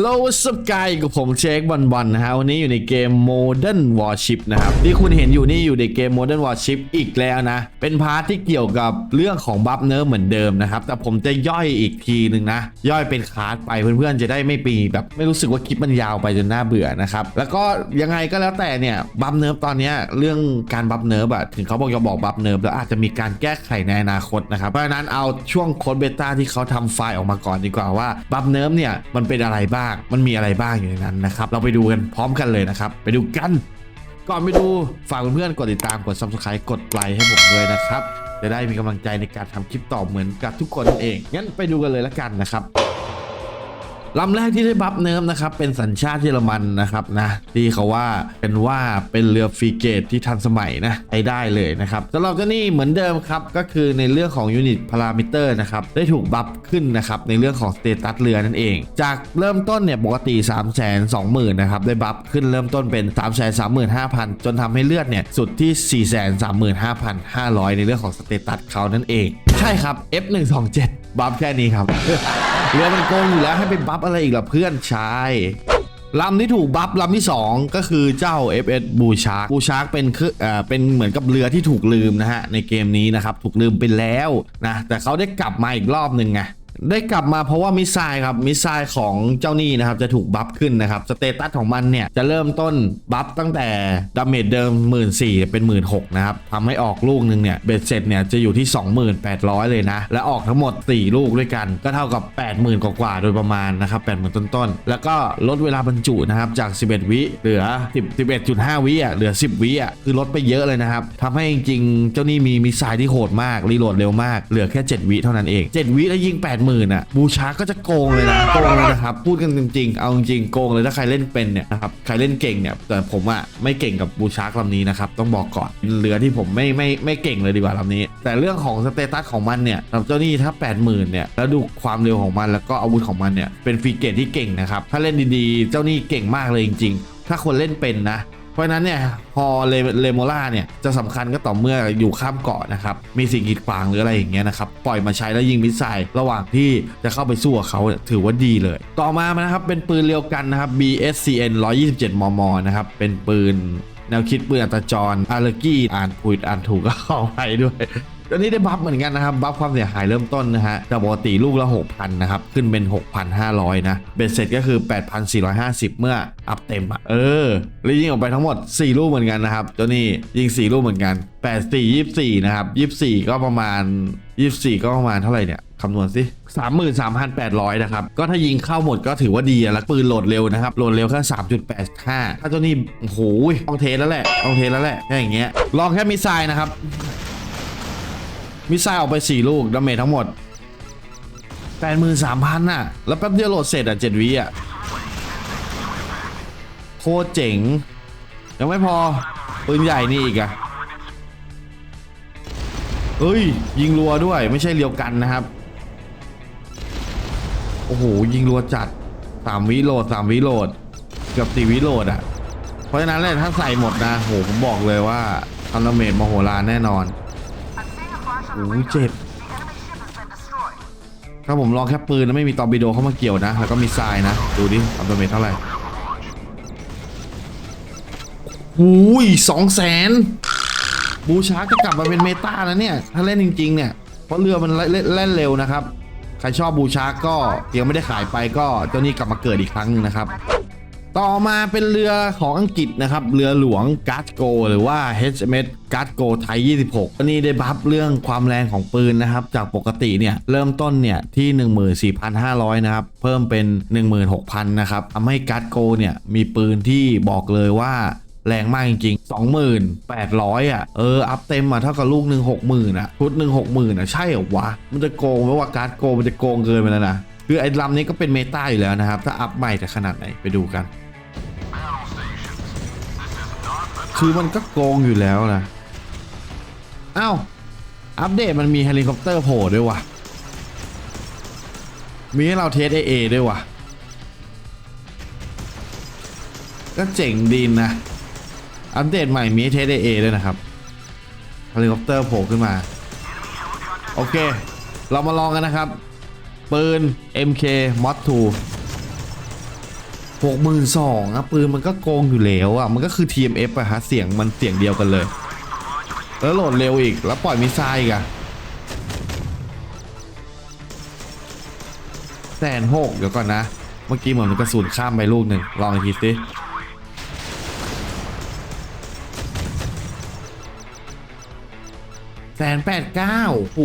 โลสกายกับผมเช็ควันวันนะฮะวันนี้อยู่ในเกม Modern Warship นะครับที่คุณเห็นอยู่นี่อยู่ในเกม Modern Warship อีกแล้วนะ เป็นพาร์ทที่เกี่ยวกับเรื่องของบัฟเนิร์ฟเหมือนเดิมนะครับ แต่ผมจะย่อยอีกทีหนึ่งนะ ย่อยเป็นคลาสไปเพื่อนๆ จะได้ไม่ปีแบบไม่รู้สึกว่าคลิปมันยาวไปจนน่าเบื่อนะครับ แล้วก็ยังไงก็แล้วแต่เนี่ยบัฟเนิร์ฟตอนนี้เรื่องการบัฟเนิร์ฟอะถึงเขาบอกจะบอกบัฟเนิร์ฟแล้วอาจจะมีการแก้ไขในอนาคตนะครับเพราะฉะนั้นเอาช่วงโค้ดเบต้าที่เขาทำไฟล์ออกมาก่อนดีกว่าว่าบัฟเนิร์เนี่ยมันเป็นอะไรบ้างมันมีอะไรบ้างอยู่ในนั้นนะครับ เราไปดูกันพร้อมกันเลยนะครับ ไปดูกัน ก่อนไปดูฝากเพื่อนๆกดติดตามกด subscribe กดไลค์ให้ผมด้วยนะครับ จะได้มีกำลังใจในการทำคลิปต่อเหมือนกับทุกคนนั่นเอง งั้นไปดูกันเลยละกันนะครับ ลำแรกที่ได้บัฟเนิร์ฟนะครับเป็นสัญชาติเยอรมันนะครับนะที่เขาว่าเป็นว่าเป็นเรือฟรีเกตที่ทันสมัยนะใช้ได้เลยนะครับสำหรับเจ้านี่เหมือนเดิมครับก็คือในเรื่องของยูนิตพารามิเตอร์นะครับได้ถูกบัฟขึ้นนะครับในเรื่องของสเตตัสเรือนั่นเอง จากเริ่มต้นเนี่ยปกติ 3 2 0 0 0 0นะครับได้บัฟขึ้นเริ่มต้นเป็น 3 3 5 0 0 0 จนทำให้เลือดเนี่ยสุดที่ 4 3 5 5 0 0 ในเรื่องของสเตตัสเขานั่นเอง ใช่ครับ F127 บัฟแค่นี้ครับ เรือมันโกงอยู่แล้วให้ไปบัฟอะไรอีกล่ะเพื่อนชายลำที่ถูกบัฟลำที่ 2 ก็คือเจ้า FS บูชาร์บูชาร์เป็นคือเอ่อเป็นเหมือนกับเรือที่ถูกลืมนะฮะในเกมนี้นะครับถูกลืมไปแล้วนะแต่เขาได้กลับมาอีกรอบหนึ่งไง ได้กลับมาเพราะว่ามิสไซล์ครับมิสไซล์ของเจ้านี่นะครับจะถูกบัฟขึ้นนะครับสเตตัสของมันเนี่ยจะเริ่มต้นบัฟตั้งแต่ดาเมจเดิม 1 4ื่นเป็น 1 6ื่นนะครับทำให้ออกลูกหนึ่งเนี่ยเบ็ดเสร็จเนี่ยจะอยู่ที่ 2800เลยนะ และออกทั้งหมด 4 ลูกด้วยกัน ก็เท่ากับ 80,000 กว่าๆโดยประมาณนะครับ80,000ต้นๆ แล้วก็ลดเวลาบรรจุนะครับจาก 11 วิเหลือ 10 11.5 วิอะเหลือ 10 วิอะคือลดไปเยอะเลยนะครับทำให้จริงๆเจ้านี่มีมิสไซล์ที่โหดมากรีโหลดเร็วมากเหลือแค่ 7 วิเท่านั้นเอง 7 วิแล้วยิง80,000อะบูชาก็จะโกงเลยนะโกงเลยนะครับพูดกันจริงๆ เอาจริงๆโกงเลยถ้าใครเล่นเป็นเนี่ยนะครับใครเล่นเก่งเนี่ยแต่ผมอะไม่เก่งกับบูชาร์ลำนี้นะครับต้องบอกก่อนเป็นเรือที่ผมไม่ไม่ไม่เก่งเลยดีกว่าลำนี้ แต่เรื่องของสเตตัสของมันเนี่ยเจ้านี่ถ้า 80,000เนี่ยแล้วดูความเร็วของมันแล้วก็อาวุธของมันเนี่ยเป็นฟรีเกตที่เก่งนะครับถ้าเล่นดีๆ เจ้านี่เก่งมากเลยจริง ๆ ถ้าคนเล่นเป็นนะ เพราะนั้นเนี่ยฮอเลเลโมล่าเนี่ยจะสำคัญก็ต่อเมื่ออยู่ข้ามเกาะนะครับมีสิ่งกีดขวางหรืออะไรอย่างเงี้ยนะครับปล่อยมาใช้แล้วยิงมิสไซล์ระหว่างที่จะเข้าไปสู้กับเขาถือว่าดีเลย ต่อมานะครับเป็นปืนเรียวกันนะครับ BSCN 127 มมนะครับเป็นปืนแนวคิดปืนอัตจรอาร์กี้อ่านผิดอ่านถูกก็ขอไปด้วย ตอนนี้ได้บัฟเหมือนกันนะครับ บัฟความเสียหายเริ่มต้นนะฮะจากปกติลูกละ 6,000 นะครับ ขึ้นเป็น 6,500 นะ เบ็ดเสร็จก็คือ 8,450 เมื่ออัพเต็มอะเออแล้วยิงออกไปทั้งหมด 4 ลูกเหมือนกันนะครับเจ้านี่ยิง 4 ลูกเหมือนกัน 8 4 24 นะครับ 24 ก็ประมาณ 24 ก็ประมาณเท่าไหร่เนี่ยคำนวณสิ33,800 นะครับ ก็ถ้ายิงเข้าหมดก็ถือว่าดีอะแล้วปืนโหลดเร็วนะครับ โหลดเร็วแค่3.85 ถ้าเจ้านี่โอ้โหต้องเทสแล้วแหละต้องเทสแล้วแหละแค่อย่างเงี้ย ลองแค่มิสไซล์นะครับ มิสไซล์ออกไป 4 ลูกดาเมจทั้งหมด 83,000น่ะ แล้วแป๊บเดียวโหลดเสร็จอะ 7วิอะ โคตรเจ๋ง ยังไม่พอ ปืนใหญ่นี่อีกอะเฮ้ย ยิงรัวด้วยไม่ใช่เรียวกันนะครับ โอ้โห ยิงรัวจัด3วิโหลด3วิโหลดเกือบ4วิโหลดอะ เพราะฉะนั้นเลยถ้าใส่หมดนะโหผมบอกเลยว่าทำดาเมจมโหฬารแน่นอน โอ้เจ็บถ้าผมลองแค่ปืนแล้วไม่มีตอร์ปิโดเข้ามาเกี่ยวนะ แล้วก็มีทรายนะ ดูดิทำดาเมจเท่าไหร่หูยสองแสนบูชาร์กจะกลับมาเป็นเมตาแล้วเนี่ย ถ้าเล่นจริง ๆ เนี่ย เพราะเรือมันเล่นเล่นเร็วนะครับ ใครชอบบูชาร์กก็ยังไม่ได้ขายไปก็เจ้านี่กลับมาเกิดอีกครั้งหนึงนะครับ ต่อมาเป็นเรือของอังกฤษนะครับ เรือหลวงการ์ดโกหรือว่า HMS การ์ดโกไทย 26อันนี้ได้บัฟเรื่องความแรงของปืนนะครับ จากปกติเนี่ยเริ่มต้นเนี่ยที่ 14,500 นะครับ เพิ่มเป็น 16,000 นะครับทำให้การ์ดโกเนี่ยมีปืนที่บอกเลยว่าแรงมากจริงๆ 28,000 อะ เออ อัพเต็มอะเท่ากับลูกหนึ่ง60,000อะชุดหนึ่ง60,000อะ ใช่เหรอวะ มันจะโกงไหมว่าการ์ดโกมันจะโกงเกินไปแล้วนะ คือไอ้ลำนี้ก็เป็นเมตาอยู่แล้วนะครับ ถ้าอัพใหม่จะขนาดไหนไปดูกัน คือมันก็โกงอยู่แล้วนะอ้าวอัปเดตมันมีเฮลิคอปเตอร์โผล่ด้วยวะมีให้เราเทสเอเอด้วยวะก็เจ๋งดีนะ อัปเดตใหม่มีเทสเอเอด้วยนะครับเฮลิคอปเตอร์โผล่ขึ้นมา โอเค เรามาลองกันนะครับ ปืน MK Mod 2 หกหมื่นสองอะปืนมันก็โกงอยู่แล้วอะมันก็คือ TMF อะฮะเสียงมันเสียงเดียวกันเลย แล้วโหลดเร็วอีกแล้วปล่อยมิสไซล์อีกอะแสนหกเดี๋ยวก่อนนะ เมื่อกี้เหมือนมันกระสุนข้ามไปลูกหนึ่งลองอีกทีสิแสนแปดเก้าโอ้โห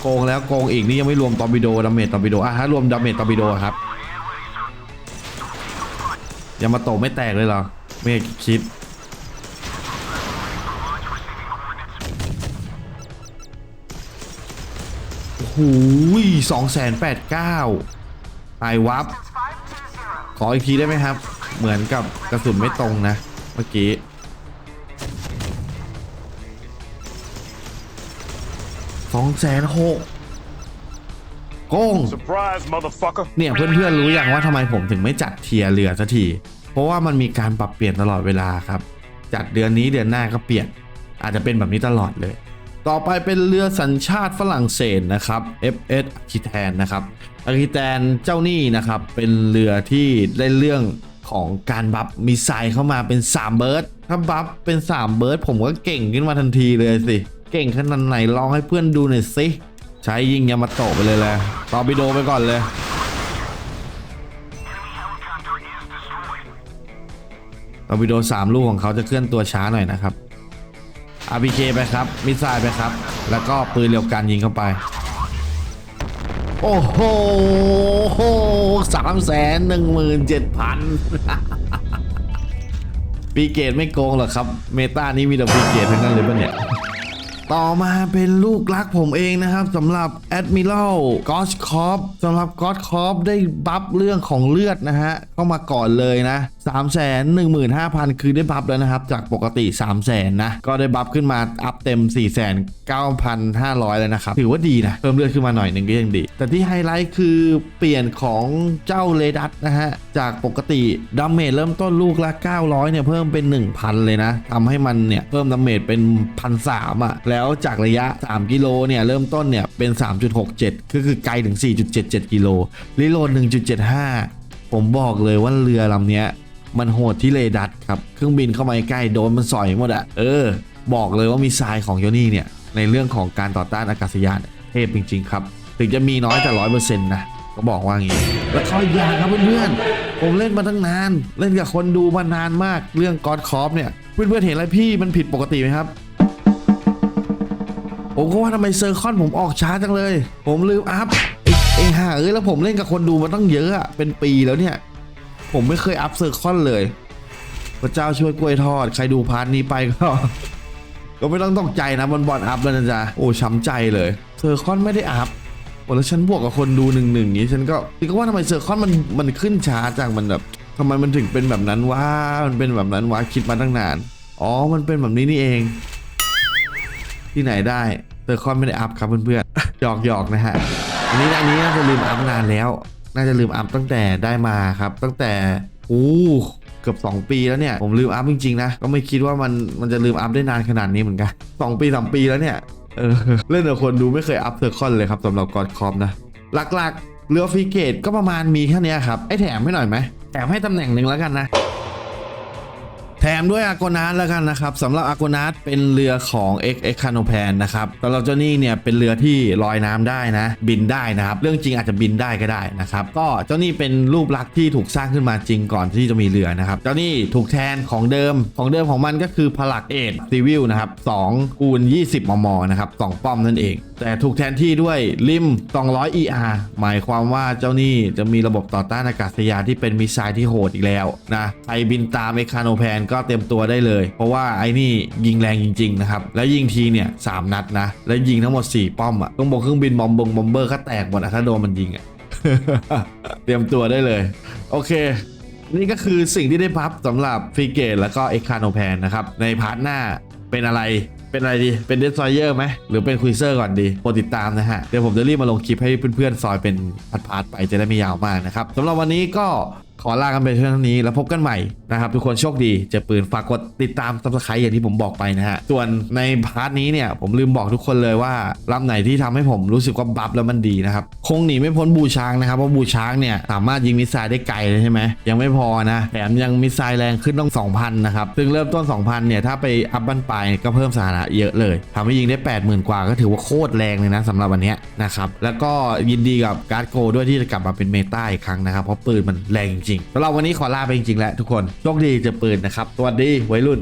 โกงแล้วโกงอีกนี่ยังไม่รวมตอร์ปิโดดาเมจตอร์ปิโดอะถ้ารวมดาเมจตอร์ปิโดครับ ยามาโตไม่แตกเลยเหรอ ไม่คิด โอ้โหสองแสนแปดเก้าไอวับ ขออีกทีได้ไหมครับ เหมือนกับกระสุนไม่ตรงนะ เมื่อกี้สองแสนหก โกง Surprise, motherfucker. เนี่ยเพื่อนๆรู้อย่างว่าทำไมผมถึงไม่จัดเทียร์เรือสักที เพราะว่ามันมีการปรับเปลี่ยนตลอดเวลาครับ จัดเดือนนี้เดือนหน้าก็เปลี่ยน อาจจะเป็นแบบนี้ตลอดเลย ต่อไปเป็นเรือสัญชาติฝรั่งเศสนะครับ FS อาคิแทนนะครับอาคิแทนเจ้านี่นะครับ เป็นเรือที่ได้เรื่องของการบัฟมีไซล์เข้ามาเป็น 3 เบิร์ดถ้าบัฟเป็น 3 เบิร์ดผมก็เก่งขึ้นมาทันทีเลยสิ เก่งขนาดไหนลองให้เพื่อนดูหน่อยสิใช้ยิงยามาโตะไปเลยแหละตอร์ปิโดไปก่อนเลยตอร์ปิโดสามลูกของเขาจะเคลื่อนตัวช้าหน่อยนะครับ RPK ไปครับ มิสไซล์ไปครับ แล้วก็ปืนเร็วกันยิงเข้าไป โอ้โหสามแสนหนึ่งหมื่นเจ็ดพันปีเกตไม่โกงหรอกครับ เมตานี้มีแต่ปีเกตทั้งนั้นเลยปะเนี่ย ต่อมาเป็นลูกรักผมเองนะครับสำหรับ Admiral g o s c o p สำหรับ g o s c o p ได้บัฟเรื่องของเลือดนะฮะเข้ามาก่อนเลยนะ 3 1 5 0 0 0 คือได้บัฟแล้วนะครับ จากปกติ 3 0 0 0 0 0 นะ ก็ได้บัฟขึ้นมาอัพเต็ม 4 9 5 0 0แล้วนะครับ ถือว่าดีนะ เพิ่มเลือดขึ้นมาหน่อยหนึ่งก็ยังดี แต่ที่ไฮไลท์คือเปลี่ยนของเจ้าเลดัสนะฮะ จากปกติดาเมจเริ่มต้นลูกละ 900 เนี่ย เพิ่มเป็น 1,000 เลยนะทำให้มันเนี่ย เพิ่มดาเมจเป็น 1,300อะแล้วจากระยะ 3 กิโลเนี่ยเริ่มต้นเนี่ยเป็น 3.67 ก็คือไกลถึง 4.77 กิโลรีโหลด1.75ผมบอกเลยว่าเรือลำเนี้ย มันโหดที่เลดัสครับเครื่องบินเข้ามาใกล้โดนมันสอยหมดอะเออ บอกเลยว่ามีทรายของโยนี่เนี่ยในเรื่องของการต่อต้านอากาศยานเทพจริง ๆ ครับ ถึงจะมีน้อยแต่ร้อยเปอร์เซ็นต์นะก็บอกว่างี้ แล้วก็อีกอย่าครับเพื่อนๆผมเล่นมาตั้งนาน เล่นกับคนดูมานานมากเรื่องกอดคอฟเนี่ยเพื่อนๆเห็นอะไรพี่มันผิดปกติไหมครับผมก็ว่าทำไมเซอร์คอนผมออกช้าจังเลย ผมลืมอัพไอ้ห่าเอ้ยแล้วผมเล่นกับคนดูมาตั้งเยอะเป็นปีแล้วเนี่ย ผมไม่เคยอัพเซอร์คอนเลย พระเจ้าช่วยกล้วยทอด ใครดูพาร์ทนี้ไปก็ ก็ไม่ต้องตกใจนะบอลบอลอัพแล้วนะจ๊ะ โอ้ช้ำใจเลยเซอร์คอนไม่ได้อัพโอ้แล้วฉันบวกกับคนดูหนึ่งหนึ่งนี้ฉันก็พี่ก็ว่าทำไมเซอร์คอนมันมันขึ้นช้าจังมันแบบทำไมมันถึงเป็นแบบนั้นวะมันเป็นแบบนั้นวะคิดมาตั้งนาน อ๋อ มันเป็นแบบนี้นี่เอง ที่ไหนได้เซอร์คอนไม่ได้อัพครับเพื่อนๆหยอกหยอกนะฮะอันนี้อันนี้น่าจะลืมอัพนานแล้ว น่าจะลืมอัพตั้งแต่ได้มาครับ ตั้งแต่อู้เกือบ 2 ปีแล้วเนี่ย ผมลืมอัพจริงๆนะ ก็ไม่คิดว่ามันมันจะลืมอัพได้นานขนาดนี้เหมือนกัน 2 ปี3ปีแล้วเนี่ยเออเล่นกับคนดูไม่เคยอัพเซอร์คอนเลยครับสำหรับกอดคอมนะ หลักๆเรือฟรีเกตก็ประมาณมีแค่นี้ครับไอ้แถมให้หน่อยไหมแถมให้ตำแหน่งหนึ่งแล้วกันนะ มด้วยอากนาสแล้วกันนะครับสำหรับอากนาสเป็นเรือของ X X c a n o p a n นแพนนะครับสำหรับเจ้านี่เนี่ยเป็นเรือที่ลอยน้ำได้นะ บินได้นะครับ เรื่องจริงอาจจะบินได้ก็ได้นะครับ ก็เจ้านี่เป็นรูปลักษณ์ที่ถูกสร้างขึ้นมาจริงก่อนที่จะมีเรือนะครับ เจ้านี่ถูกแทนของเดิมของเดิมของมันก็คือพลักเอ็ดซีวิลนะครับ2คูณ20 มมนะครับสองป้อมนั่นเอง แต่ถูกแทนที่ด้วยลิม200 ER หมายความว่าเจ้านี่จะมีระบบต่อต้านอากาศยานที่เป็นมิสไซล์ที่โหดอีกแล้วนะใครบินตามเอคาโนแพนก็เตรียมตัวได้เลย เพราะว่าไอ้นี่ยิงแรงจริงๆนะครับ แล้วยิงทีเนี่ย3นัดนะ แล้วยิงทั้งหมด 4 ป้อมอะต้องบอกเครื่องบินบอมบงบอมเบอร์ก็แตกหมดอะถ้าโดนมันยิงอะเตรียมตัวได้เลย โอเคนี่ก็คือสิ่งที่ได้พับสำหรับฟรีเกตแล้วก็เอ็กคาโนแพนนะครับ ในพาร์ทหน้าเป็นอะไรเป็นอะไรดี เป็นเดสซอยเยอร์ไหม หรือเป็นคุยเซอร์ก่อนดีโปรดติดตามนะฮะ เดี๋ยวผมจะรีบมาลงคลิปให้เพื่อนๆ ซอยเป็นพาร์ทๆไปจะได้ไม่ยาวมากนะครับสำหรับวันนี้ก็ ขอลากันไปเท่านี้แล้วพบกันใหม่นะครับทุกคนโชคดีเจอปืนฝากกดติดตามซับสไครต์อย่างที่ผมบอกไปนะฮะส่วนในพาร์ทนี้เนี่ยผมลืมบอกทุกคนเลยว่าลำไหนที่ทำให้ผมรู้สึกว่าบัฟแล้วมันดีนะครับคงหนีไม่พ้นบูช้างนะครับเพราะบูช้างเนี่ยสามารถยิงมิสไซล์ได้ไกลเลยใช่ไหมยังไม่พอนะแถมยังมิสไซล์แรงขึ้นต้อง2,000นะครับซึ่งเริ่มต้น 2,000เนี่ยถ้าไปอัพบันปลายก็เพิ่มสถานะเยอะเลยทำให้ยิงได้ 80,000 กว่าก็ถือว่าโคตรแรงเลยนะสำหรับวันเนี้ยนะครับแล้วก็ยินดีกับการ์ดโกด้วยที่จะกลับมาเป็นเมตาอีกครั้งนะครับเพราะปืนมันแรงจริงๆสำหรับวันนี้ขอลาไปจริงๆแล้วทุกคนโชคดีเจอปืนนะครับสวัสดีวัยรุ่น